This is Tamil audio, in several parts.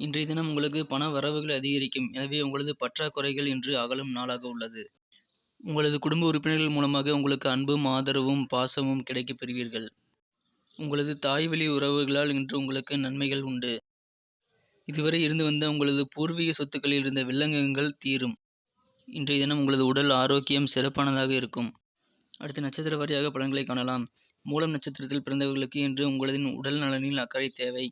இன்றைய தினம் உங்களுக்கு பண வரவுகள் அதிகரிக்கும். எனவே உங்களது பற்றாக்குறைகள் இன்று அகலும் நாளாக உள்ளது. உங்களது குடும்ப உறுப்பினர்கள் மூலமாக உங்களுக்கு அன்பும் ஆதரவும் பாசமும் கிடைக்கப் பெறுவீர்கள். உங்களது தாய்வழி உறவுகளால் இன்று உங்களுக்கு நன்மைகள் உண்டு. இதுவரை இருந்து வந்த உங்களது பூர்வீக சொத்துக்களில் இருந்த வில்லங்கங்கள் தீரும். இன்றைய தினம் உங்களது உடல் ஆரோக்கியம் சிறப்பானதாக இருக்கும். அடுத்து நட்சத்திர வாரியாக பலன்களை காணலாம். மூலம் நட்சத்திரத்தில் பிறந்தவர்களுக்கு இன்று உங்களதின் உடல் நலனில் அக்கறை தேவை.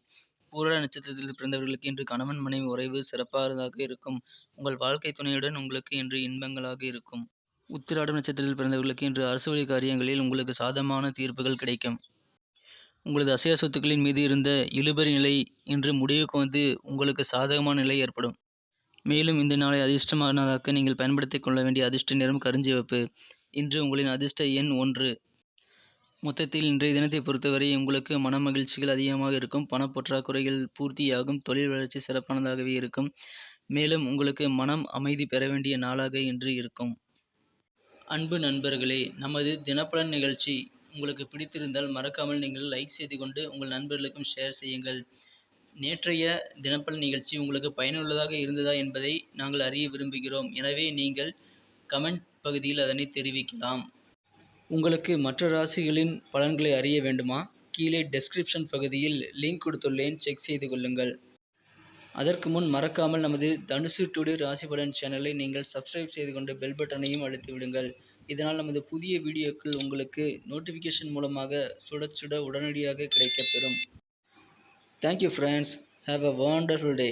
பூரட நட்சத்திரத்தில் பிறந்தவர்களுக்கு இன்று கணவன் மனைவி உறவு சிறப்பானதாக இருக்கும். உங்கள் வாழ்க்கை துணையுடன் உங்களுக்கு இன்று இன்பங்களாக இருக்கும். உத்திராடம் நட்சத்திரத்தில் பிறந்தவர்களுக்கு இன்று அரசு வழி காரியங்களில் உங்களுக்கு சாதமான தீர்ப்புகள் கிடைக்கும். உங்களது அசையா சொத்துக்களின் மீது இருந்த இழுபறி நிலை இன்று முடிவுக்கு வந்து உங்களுக்கு சாதகமான நிலை ஏற்படும். மேலும் இந்த நாளை அதிர்ஷ்டமானதாக நீங்கள் பயன்படுத்திக் கொள்ள வேண்டிய அதிர்ஷ்ட நிறம் கருஞ்சிவப்பு. இன்று உங்களின் அதிர்ஷ்ட எண் ஒன்று. மொத்தத்தில் இன்றைய தினத்தை பொறுத்தவரை உங்களுக்கு மன மகிழ்ச்சிகள் அதிகமாக இருக்கும் பணப்பற்றாக்குறைகள் பூர்த்தியாகும் தொழில் வளர்ச்சி சிறப்பானதாகவே இருக்கும். மேலும் உங்களுக்கு மனம் அமைதி பெற வேண்டிய நாளாக இன்று இருக்கும். அன்பு நண்பர்களே நமது தினப்பலன் நிகழ்ச்சி உங்களுக்கு பிடித்திருந்தால் மறக்காமல் நீங்கள் லைக் செய்து கொண்டு உங்கள் நண்பர்களுக்கும் ஷேர் செய்யுங்கள். நேற்றைய தினப்பலன் நிகழ்ச்சி உங்களுக்கு பயனுள்ளதாக இருந்ததா என்பதை நாங்கள் அறிய விரும்புகிறோம். எனவே நீங்கள் கமெண்ட் பகுதியில் அதனை தெரிவிக்கலாம். உங்களுக்கு மற்ற ராசிகளின் பலன்களை அறிய வேண்டுமா? கீழே டெஸ்கிரிப்ஷன் பகுதியில் லிங்க் கொடுத்துள்ளேன். செக் செய்து கொள்ளுங்கள். அதற்கு முன் மறக்காமல் நமது தனுசு டுடே ராசி பலன் சேனலை நீங்கள் சப்ஸ்கிரைப் செய்து கொண்டு பெல் பட்டனையும் அழுத்தி விடுங்கள். இதனால் நமது புதிய வீடியோக்கள் உங்களுக்கு நோட்டிஃபிகேஷன் மூலமாக சுட சுட உடனடியாக கிடைக்கப்பெறும் thank you friends have a wonderful day